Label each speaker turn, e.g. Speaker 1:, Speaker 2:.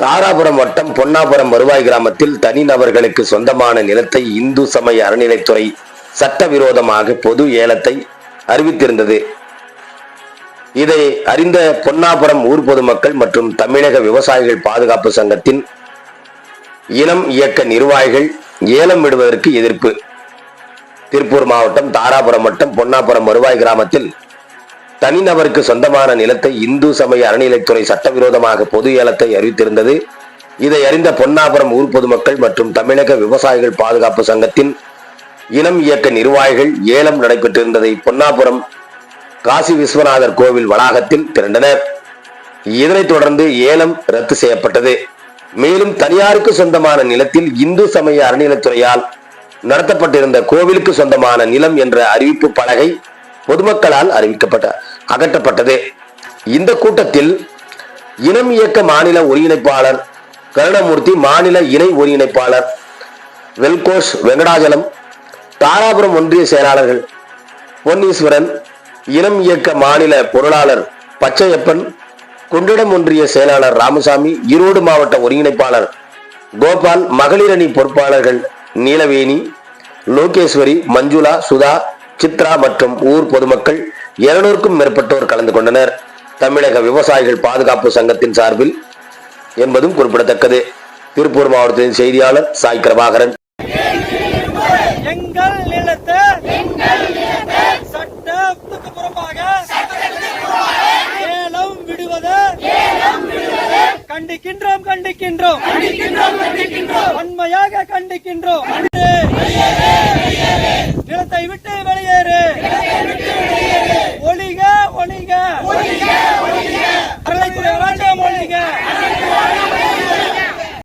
Speaker 1: தாராபுரம் வட்டம் பொன்னாபுரம் வருவாய் கிராமத்தில் தனிநபர்களுக்கு சொந்தமான நிலத்தை இந்து சமய அறநிலைத்துறை சட்டவிரோதமாக பொது ஏலத்தை அறிவித்திருந்தது. இதை அறிந்த பொன்னாபுரம் ஊர் பொதுமக்கள் மற்றும் தமிழக விவசாயிகள் பாதுகாப்பு சங்கத்தின் இளம் இயக்க நிர்வாகிகள் ஏலம் விடுவதற்கு எதிர்ப்பு. திருப்பூர் மாவட்டம் தாராபுரம் வட்டம் பொன்னாபுரம் வருவாய் கிராமத்தில் தனிநபருக்கு சொந்தமான நிலத்தை இந்து சமய அறநிலைத்துறை சட்டவிரோதமாக பொது ஏலத்தை அறிவித்திருந்தது. இதை அறிந்த பொன்னாபுரம் ஊர் பொதுமக்கள் மற்றும் தமிழக விவசாயிகள் பாதுகாப்பு சங்கத்தின் இனம் இயக்க நிர்வாகிகள் ஏலம் நடைபெற்றிருந்ததை பொன்னாபுரம் காசி விஸ்வநாதர் கோவில் வளாகத்தில் திரண்டனர். இதனைத் தொடர்ந்து ஏலம் ரத்து செய்யப்பட்டது. மேலும் தனியாருக்கு சொந்தமான நிலத்தில் இந்து சமய அறநிலைத்துறையால் நடத்தப்பட்டிருந்த கோவிலுக்கு சொந்தமான நிலம் என்ற அறிவிப்பு பலகை பொதுமக்களால் அறிவிக்கப்பட்ட அகற்றப்பட்டது. இந்த கூட்டத்தில் இனம் இயக்க மாநில ஒருங்கிணைப்பாளர் கருணமூர்த்தி மாநில இணை ஒருங்கிணைப்பாளர் வெல்கோஷ் வெங்கடாஜலம் தாராபுரம் ஒன்றிய செயலாளர்கள் பொன்னீஸ்வரன் இனம் இயக்க மாநில பொருளாளர் பச்சையப்பன் குன்றிடம் ஒன்றிய செயலாளர் ராமசாமி ஈரோடு மாவட்ட ஒருங்கிணைப்பாளர் கோபால் மகளிரணி பொறுப்பாளர்கள் நீலவேணி லோகேஸ்வரி மஞ்சுளா சுதா சித்ரா மற்றும் ஊர் பொதுமக்கள் இருநூறுக்கும் மேற்பட்டோர் கலந்து கொண்டனர். தமிழக விவசாயிகள் பாதுகாப்பு சங்கத்தின் சார்பில் என்பதும் குறிப்பிடத்தக்கது. திருப்பூர் மாவட்டத்தின் செய்தியாளர் சாய் பிரபாகரன்.
Speaker 2: எங்கள் நிலத்தை சட்டத்துக்கு புறம்பாக ஏலம் விடுவது கண்டிக்கின்றோம் கண்டிக்கின்றோம். வன்மையாக கண்டிக்கின்றோம். விட்டு வெளியேறு.